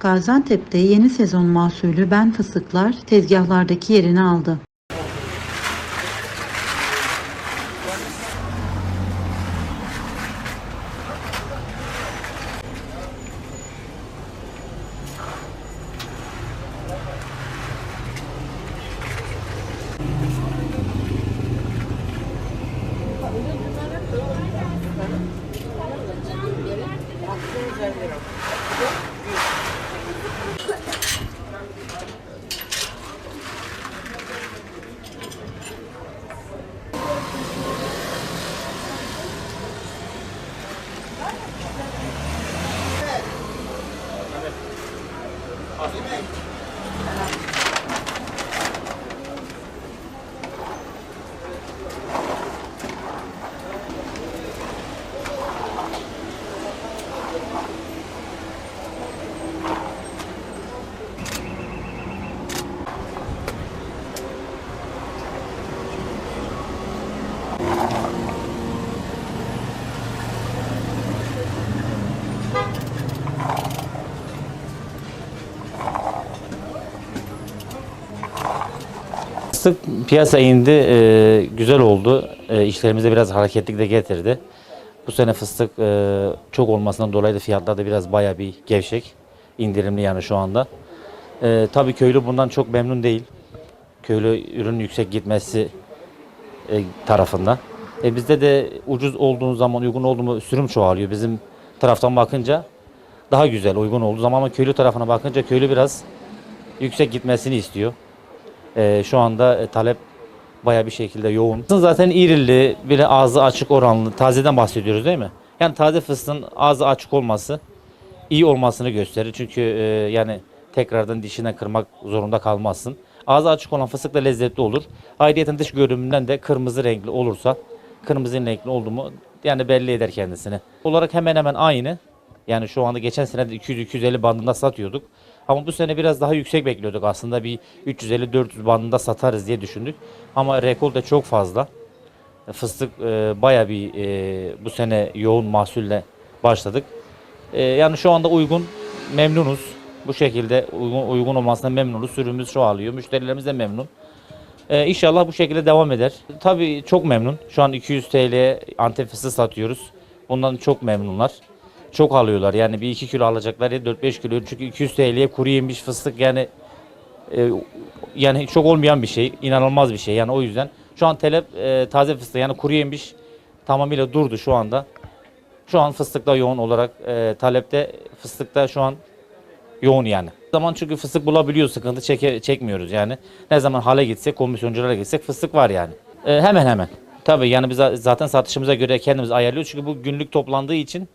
Gaziantep'te yeni sezon mahsulü ben fıstıklar tezgahlardaki yerini aldı. Aslında Fıstık piyasa indi, e, güzel oldu. E, işlerimize biraz hareketlik de getirdi. Bu sene fıstık e, çok olmasından dolayı da fiyatlar da biraz baya bir gevşek. indirimli yani şu anda. E, tabii köylü bundan çok memnun değil. Köylü ürün yüksek gitmesi e, tarafında. E, bizde de ucuz olduğu zaman, uygun olduğu mu sürüm çoğalıyor. Bizim taraftan bakınca daha güzel, uygun olduğu zaman ama köylü tarafına bakınca köylü biraz yüksek gitmesini istiyor. Ee, şu anda e, talep baya bir şekilde yoğun. Zaten irili, bile ağzı açık oranlı, tazeden bahsediyoruz değil mi? Yani taze fıstığın ağzı açık olması iyi olmasını gösterir. Çünkü e, yani tekrardan dişine kırmak zorunda kalmazsın. Ağzı açık olan fıstık da lezzetli olur. Ayrıca dış görünümünden de kırmızı renkli olursa, kırmızı renkli oldu mu yani belli eder kendisini. Olarak hemen hemen aynı. Yani şu anda geçen sene de 200-250 bandında satıyorduk. Ama bu sene biraz daha yüksek bekliyorduk. Aslında bir 350-400 bandında satarız diye düşündük. Ama rekol de çok fazla. Fıstık e, baya bir e, bu sene yoğun mahsulle başladık. E, yani şu anda uygun, memnunuz. Bu şekilde uygun, uygun olmasına memnunuz. Sürümümüz çoğalıyor. Müşterilerimiz de memnun. Ee, inşallah bu şekilde devam eder. Tabii çok memnun. Şu an 200 TL'ye Antep fıstığı satıyoruz. Bundan çok memnunlar. Çok alıyorlar. Yani bir 2 kilo alacaklar ya 4-5 kilo. Çünkü 200 TL'ye kuru yemiş fıstık yani e, yani çok olmayan bir şey. inanılmaz bir şey. Yani o yüzden şu an talep e, taze fıstık yani kuru yemiş tamamıyla durdu şu anda. Şu an fıstıkta yoğun olarak e, talepte fıstıkta şu an yoğun yani. Zaman çünkü fıstık bulabiliyoruz, sıkıntı çeke, çekmiyoruz yani. Ne zaman hale gitsek, komisyonculara gitsek fıstık var yani. Ee, hemen hemen. Tabii yani biz zaten satışımıza göre kendimiz ayarlıyoruz. Çünkü bu günlük toplandığı için,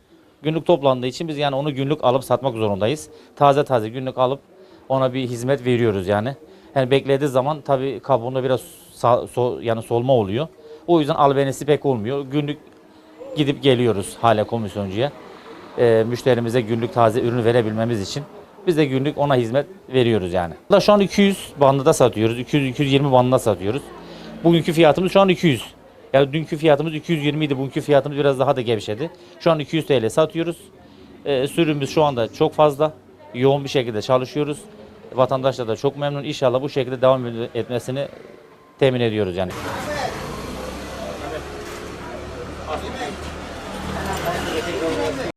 günlük toplandığı için biz yani onu günlük alıp satmak zorundayız. Taze taze günlük alıp ona bir hizmet veriyoruz yani. Yani beklediği zaman tabii kabuğunda biraz sağ- so- yani solma oluyor. O yüzden albenisi pek olmuyor. Günlük gidip geliyoruz hala komisyoncuya. Ee, müşterimize günlük taze ürün verebilmemiz için biz de günlük ona hizmet veriyoruz yani. Şu an 200 bandında satıyoruz. 200-220 bandında satıyoruz. Bugünkü fiyatımız şu an 200. Yani dünkü fiyatımız 220 idi. Bugünkü fiyatımız biraz daha da gevşedi. Şu an 200 TL satıyoruz. Ee, e, sürümüz şu anda çok fazla. Yoğun bir şekilde çalışıyoruz. Vatandaşlar da çok memnun. İnşallah bu şekilde devam etmesini temin ediyoruz yani.